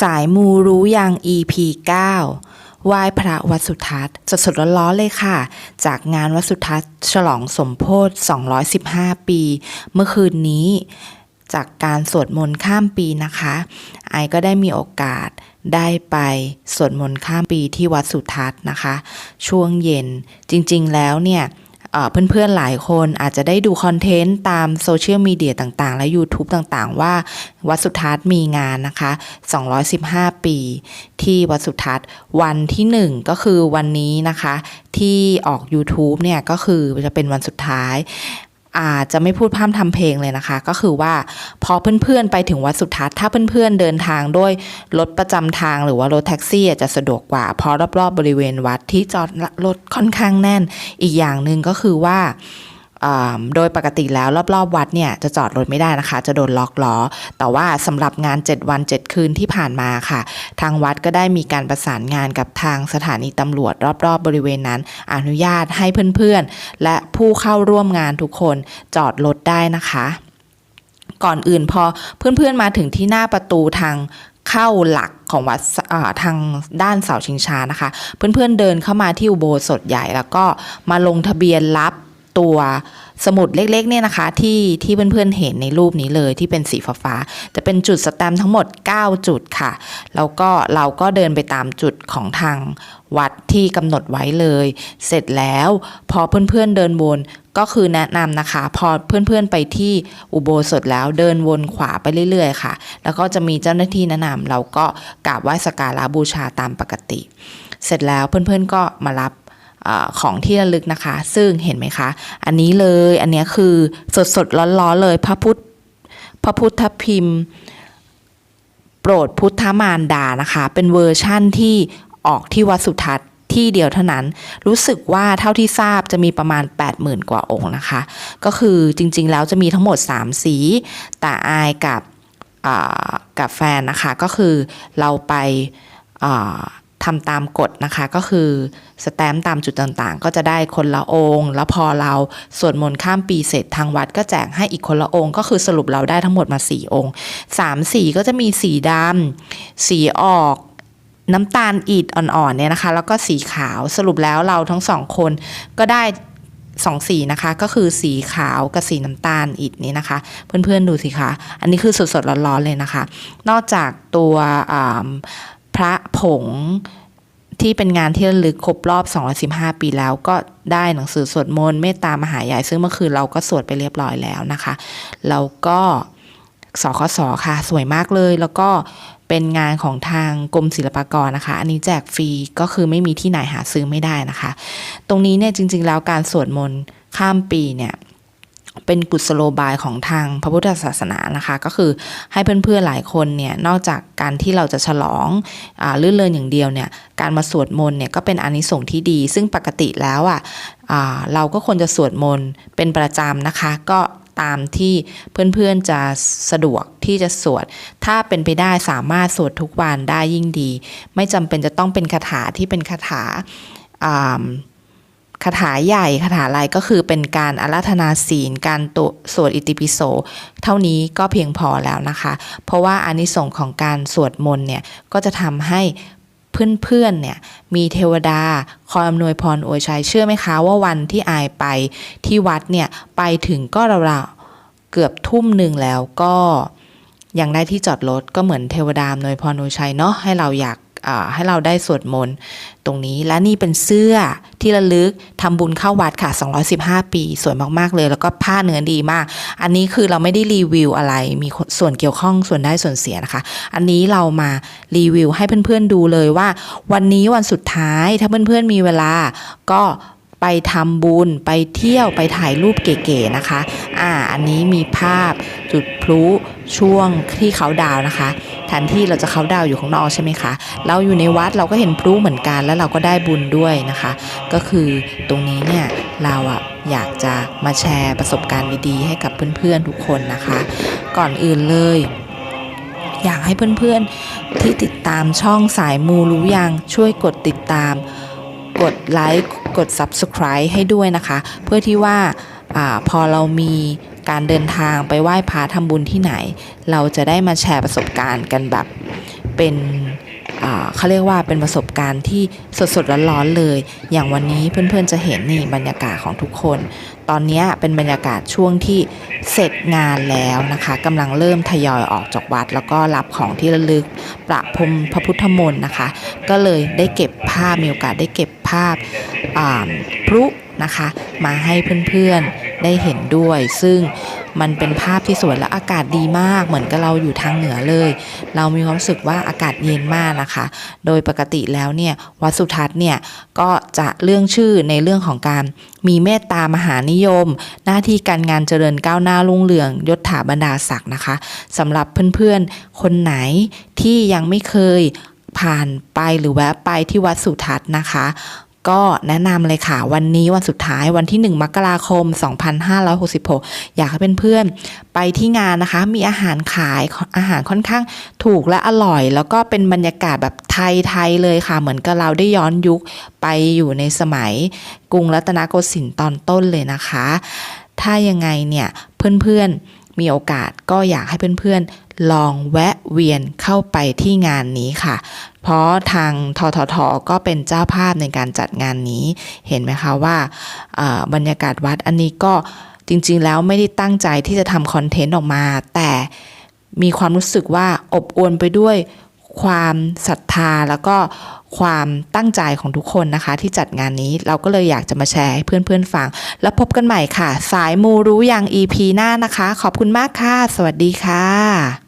สายมูรู้ยัง EP 9ไหว้พระวัดสุทัศน์สดๆร้อนๆเลยค่ะ จากงานวัดสุทัศน์ฉลองสมโพธิ215 ปี เมื่อคืนนี้จากการสวดมนต์ข้ามปีนะคะ ไอก็ได้มีโอกาสได้ไปสวดมนต์ข้ามปีที่วัดสุทัศน์นะคะ ช่วงเย็นจริงๆแล้วเนี่ย เพื่อนๆหลายคนอาจจะได้ดูคอนเทนต์ตามโซเชียลมีเดียต่างๆ และ YouTube ต่างๆ ว่าวัดสุทัศน์มีงานนะคะ 215 ปี ที่วัดสุทัศน์วันที่ 1 ก็คือวันนี้นะคะ ที่ออก YouTube เนี่ยก็คือจะเป็นวันสุดท้าย อาจจะไม่พูดพร่ำทำเพลงเลยนะคะ ก็คือว่าพอเพื่อนๆไปถึงวัดสุทัศน์ถ้าเพื่อนๆเดินทางด้วยรถประจำทางหรือว่ารถแท็กซี่จะสะดวกกว่า เพราะรอบๆบริเวณวัดที่จอดรถค่อนข้างแน่น อีกอย่างหนึ่งก็คือว่า โดยปกติแล้วรอบๆ วัดเนี่ยจะจอดรถไม่ได้นะคะ จะโดนล็อกล้อ แต่ว่าสำหรับงาน 7 วัน 7 คืนที่ผ่านมาค่ะ ทางวัดก็ได้มีการประสานงานกับทางสถานีตำรวจ รอบๆบบริเวณนั้น อนุญาตให้เพื่อนๆ และผู้เข้าร่วมงานทุกคนจอดรถได้นะคะ ก่อนอื่นพอเพื่อนๆมาถึงที่หน้าประตูทางเข้าหลักของวัดทางด้านเสาชิงช้านะคะ เพื่อนๆเดินเข้ามาที่อุโบสถใหญ่ แล้วก็มาลงทะเบียนรับ ตัวสมุดเล็กๆเนี่ยนะคะที่ที่เพื่อนๆเห็นในรูปนี้เลยที่เป็นสีฟ้าๆจะเป็นจุดสแตมทั้งหมด 9 จุดค่ะ แล้วก็เราก็เดินไปตามจุดของทางวัดที่กำหนดไว้เลย เสร็จแล้วพอเพื่อนๆเดินวนก็คือแนะนำนะคะ พอเพื่อนๆไปที่อุโบสถแล้วเดินวนขวาไปเรื่อยๆค่ะ แล้วก็จะมีเจ้าหน้าที่แนะนำเราก็กราบไหว้สักการะบูชาตามปกติ เสร็จแล้วเพื่อนๆก็มารับ อของที่ระลึกนะคะ ซึ่งเห็นไหมคะ อันนี้เลยอันนี้คือสดสดร้อนๆเลยพระพุทธพระพุทธพิมพ์ โปรดพุทธมารดานะคะ เป็นเวอร์ชั่นที่ออกที่วัดสุทัศน์ที่เดียวเท่านั้น รู้สึกว่าเท่าที่ทราบจะมีประมาณ 80,000 กว่าองค์นะคะ ก็คือจริงๆ แล้วจะมีทั้งหมด 3 สี แต่อายกับกับแฟนนะคะ ก็คือเราไปอ ทำตามกฎนะคะก็คือสแตมป์ตามจุดต่างๆ ก็จะได้คนละองค์ แล้วพอเราสวดมนต์ข้ามปีเสร็จทางวัดก็แจกให้อีกคนละองค์ ก็คือสรุปเราได้ทั้งหมดมา 4 องค์ 3 สีก็จะมีสีดำสีออกน้ำตาลอิดอ่อนๆเนี่ยนะคะ แล้วก็สีขาวสรุปแล้วเราทั้งสองคนก็ได้สองสีนะคะ ก็คือสีขาวกับสีน้ำตาลอิดนี้นะคะ เพื่อนๆดูสิคะ อันนี้คือสดๆร้อนๆเลยนะคะ นอกจากตัว พระผงที่เป็นงานที่ระลึกครบรอบ 215 ปีแล้วก็ได้หนังสือสวดมนต์เมตตามหาใหญ่ซึ่งเมื่อคืนเราก็สวดไปเรียบร้อยแล้วนะคะ แล้วก็สคสค่ะ สวยมากเลยแล้วก็เป็นงานของทางกรมศิลปากรนะคะ อันนี้แจกฟรีก็คือไม่มีที่ไหนหาซื้อไม่ได้นะคะ ตรงนี้เนี่ยจริง ๆ แล้วการสวดมนต์ข้ามปีเนี่ย เป็นกุศโลบายของทางพระพุทธศาสนานะคะ ก็คือให้เพื่อนๆหลายคนเนี่ยนอกจากการที่เราจะฉลองอลื่นเริงอย่างเดียวเนี่ยการมาสวดมนต์เนี่ยก็เป็นอานิสงส์ที่ดี ซึ่งปกติแล้วอะอ่าเราก็ควรจะสวดมนต์เป็นประจำนะคะ ก็ตามที่เพื่อนๆจะสะดวกที่จะสวด ถ้าเป็นไปได้สามารถสวดทุกวันได้ยิ่งดี ไม่จำเป็นจะต้องเป็นคาถาที่เป็นคาถาา คาถาใหญ่คาถาอะไรก็คือเป็นการอาราธนาศีล การตัวสวดอิติปิโส เท่านี้ก็เพียงพอแล้วนะคะ เพราะว่าอานิสงส์ของการสวดมนต์เนี่ย ก็จะทำให้เพื่อนๆ เนี่ย มีเทวดาคอยอำนวยพรอวยชัย เชื่อไหมคะว่าวันที่อายไปที่วัดเนี่ย ไปถึงก็ราวๆเกือบทุ่มหนึ่งแล้วก็ยังได้ที่จอดรถก็เหมือนเทวดาอำนวยพรอวยชัยเนาะให้เราอยาก ให้เราได้สวดมนต์ตรงนี้และนี่เป็นเสื้อที่ระลึกทำบุญเข้าวัดค่ะ 215 ปี สวยมากๆเลย แล้วก็ผ้าเนื้อดีมาก อันนี้คือเราไม่ได้รีวิวอะไร มีส่วนเกี่ยวข้องส่วนได้ส่วนเสียนะคะ อันนี้เรามารีวิวให้เพื่อนๆดูเลยว่า วันนี้วันสุดท้ายถ้าเพื่อนๆมีเวลาก็ไปทำบุญไปเที่ยวไปถ่ายรูปเก๋ๆนะคะ อ่า อันนี้มีภาพจุดพลุช่วงที่เขาดาวนะคะ แทนที่เราจะเขาดาวอยู่ข้างนอกใช่ไหมคะ เราอยู่ในวัดเราก็เห็นพลุเหมือนกัน แล้วเราก็ได้บุญด้วยนะคะ ก็คือตรงนี้เนี่ยเราอะอยากจะมาแชร์ประสบการณ์ดีๆให้กับเพื่อนๆทุกคนนะคะ ก่อนอื่นเลย อยากให้เพื่อนๆที่ติดตามช่องสายมูรู้ยังช่วยกดติดตาม กดไลค์กด Subscribe ให้ด้วยนะคะ เพื่อที่ว่าอาพอเรามี การเดินทางไปไหว้พระทำบุญที่ไหน เราจะได้มาแชร์ประสบการณ์กันแบบเป็นเขาเรียกว่าเป็นประสบการณ์ที่สดๆร้อนๆเลย อย่างวันนี้เพื่อนๆจะเห็นนี่บรรยากาศของทุกคน ตอนนี้เป็นบรรยากาศช่วงที่เสร็จงานแล้วนะคะกำลังเริ่มทยอยออกจากวัด แล้วก็รับของที่ระลึกประพรมพระพุทธมนต์นะคะ ก็เลยได้เก็บภาพมีโอกาสได้เก็บภาพพลุนะคะ มาให้เพื่อนๆ ได้เห็นด้วย ซึ่งมันเป็นภาพที่สวยและอากาศดีมาก เหมือนกับเราอยู่ทางเหนือเลย เรามีความรู้สึกว่าอากาศเย็นมากนะคะ โดยปกติแล้วเนี่ยวัดสุทัศน์เนี่ยก็จะเรื่องชื่อในเรื่องของการมีเมตตามหานิยม หน้าที่การงานเจริญก้าวหน้ารุ่งเรืองยศถาบรรดาศักดิ์นะคะสำหรับเพื่อนๆ คนไหนที่ยังไม่เคยผ่านไปหรือแวะไปที่วัดสุทัศน์นะคะ ก็แนะนำเลยค่ะ วันนี้วันสุดท้ายวันที่ 1 มกราคม 2566 อยากให้เพื่อนๆไปที่งานนะคะ มีอาหารขายอาหารค่อนข้างถูกและอร่อย แล้วก็เป็นบรรยากาศแบบไทยๆเลยค่ะ เหมือนกับเราได้ย้อนยุคไปอยู่ในสมัยกรุงรัตนโกสินทร์ตอนต้นเลยนะคะ ถ้ายังไงเนี่ยเพื่อนๆมีโอกาสก็อยากให้เพื่อนๆ ลองแวะเวียนเข้าไปที่งานนี้ค่ะ เพราะทางทททก็เป็นเจ้าภาพในการจัดงานนี้ เห็นไหมคะว่าบรรยากาศวัดอันนี้ก็จริงๆแล้วไม่ได้ตั้งใจที่จะทำคอนเทนต์ออกมา แต่มีความรู้สึกว่าอบอวลไปด้วยความศรัทธาแล้วก็ความตั้งใจของทุกคนนะคะ ที่จัดงานนี้เราก็เลยอยากจะมาแชร์ให้เพื่อนๆฟัง แล้วพบกันใหม่ค่ะ สายมูรู้อยัง EP หน้านะคะ ขอบคุณมากค่ะ สวัสดีค่ะ